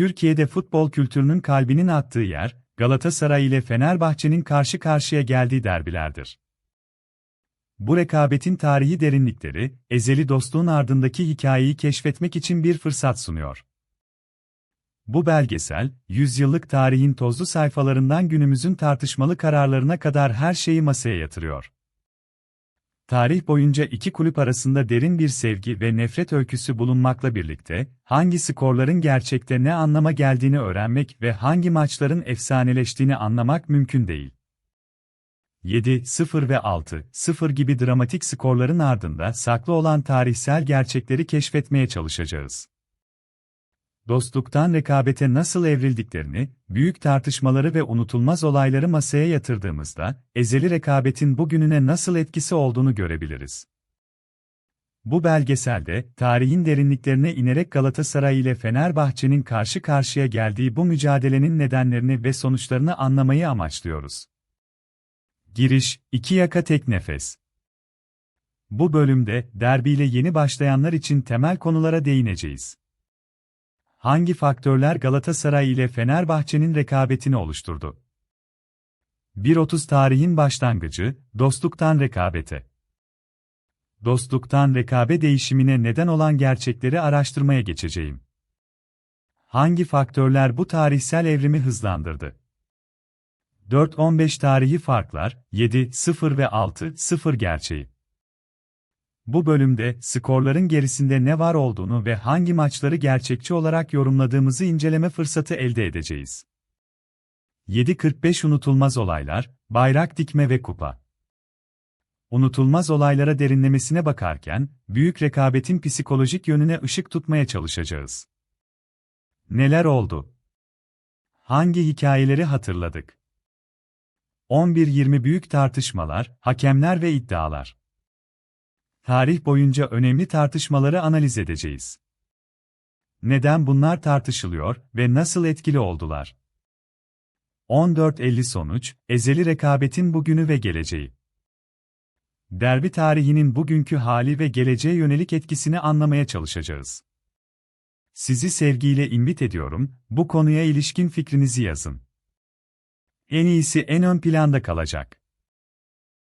Türkiye'de futbol kültürünün kalbinin attığı yer, Galatasaray ile Fenerbahçe'nin karşı karşıya geldiği derbilerdir. Bu rekabetin tarihi derinlikleri, ezeli dostluğun ardındaki hikayeyi keşfetmek için bir fırsat sunuyor. Bu belgesel, yüzyıllık tarihin tozlu sayfalarından günümüzün tartışmalı kararlarına kadar her şeyi masaya yatırıyor. Tarih boyunca iki kulüp arasında derin bir sevgi ve nefret öyküsü bulunmakla birlikte, hangi skorların gerçekte ne anlama geldiğini öğrenmek ve hangi maçların efsaneleştiğini anlamak mümkün değil. 7-0 ve 6-0 gibi dramatik skorların ardında saklı olan tarihsel gerçekleri keşfetmeye çalışacağız. Dostluktan rekabete nasıl evrildiklerini, büyük tartışmaları ve unutulmaz olayları masaya yatırdığımızda, ezeli rekabetin bugününe nasıl etkisi olduğunu görebiliriz. Bu belgeselde, tarihin derinliklerine inerek Galatasaray ile Fenerbahçe'nin karşı karşıya geldiği bu mücadelenin nedenlerini ve sonuçlarını anlamayı amaçlıyoruz. Giriş, iki yaka tek nefes. Bu bölümde, derbiyle yeni başlayanlar için temel konulara değineceğiz. Hangi faktörler Galatasaray ile Fenerbahçe'nin rekabetini oluşturdu? 1.30 tarihin başlangıcı, dostluktan rekabete. Dostluktan rekabe değişimine neden olan gerçekleri araştırmaya geçeceğim. Hangi faktörler bu tarihsel evrimi hızlandırdı? 4-15 tarihi farklar, 7-0 ve 6-0 gerçeği. Bu bölümde skorların gerisinde ne var olduğunu ve hangi maçları gerçekçi olarak yorumladığımızı inceleme fırsatı elde edeceğiz. 7.45 Unutulmaz Olaylar, Bayrak Dikme ve Kupa Unutulmaz olaylara derinlemesine bakarken, büyük rekabetin psikolojik yönüne ışık tutmaya çalışacağız. Neler oldu? Hangi hikayeleri hatırladık? 11-20 büyük tartışmalar, hakemler ve iddialar. Tarih boyunca önemli tartışmaları analiz edeceğiz. Neden bunlar tartışılıyor ve nasıl etkili oldular? 14.50 sonuç, ezeli rekabetin bugünü ve geleceği. Derbi tarihinin bugünkü hali ve geleceğe yönelik etkisini anlamaya çalışacağız. Sizi sevgiyle invit ediyorum, bu konuya ilişkin fikrinizi yazın. En iyisi en ön planda kalacak.